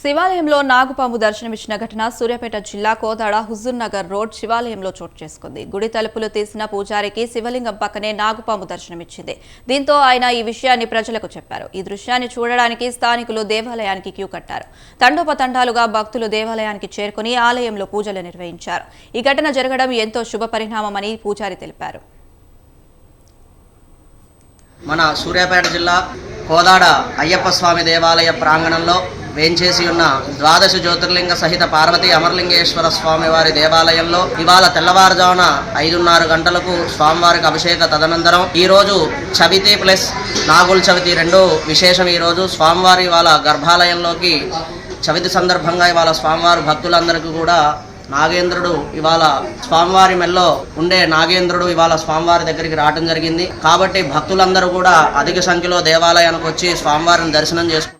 శివాలయంలో నాగుపాము దర్శనమిచ్చిన ఘటన సూర్యాపేట జిల్లా కోదాడ హుజూర్ నగర్ రోడ్ శివాలయంలో చోటు చేసుకుంది. గుడి తలుపులు తీసిన పూజారికి శివలింగం పక్కనే నాగుపాము దర్శనమిచ్చింది. దీంతో ఆయన ఈ విషయాన్ని ప్రజలకు చెప్పారు. ఈ దృశ్యాన్ని చూడడానికి స్థానికులు దేవాలయానికి క్యూ కట్టారు. తండోపతండాలుగా భక్తులు దేవాలయానికి చేరుకుని ఆలయంలో పూజలు నిర్వహించారు. ఈ ఘటన జరగడం ఎంతో శుభ పరిణామమని పూజారి తెలిపారు. మన సూర్యాపేట జిల్లా కోదాడ అయ్యప్ప స్వామి దేవాలయ ప్రాంగణంలో వేంచేసి ఉన్న ద్వాదశ జ్యోతిర్లింగ సహిత పార్వతీ అమరలింగేశ్వర స్వామి వారి దేవాలయంలో ఇవాళ తెల్లవారుజామున ఐదున్నర గంటలకు స్వామివారికి అభిషేక తదనంతరం ఈ రోజు చవితి ప్లస్ నాగుల చవితి రెండు విశేషం ఈ రోజు. స్వామివారి ఇవాళ గర్భాలయంలోకి చవితి సందర్భంగా ఇవాళ స్వామివారి భక్తులందరికీ కూడా నాగేంద్రుడు ఇవాళ స్వామివారి మెల్లో ఉండే నాగేంద్రుడు ఇవాళ స్వామివారి దగ్గరికి రావడం జరిగింది. కాబట్టి భక్తులందరూ కూడా అధిక సంఖ్యలో దేవాలయానికి వచ్చి స్వామివారిని దర్శనం చేసుకుంటారు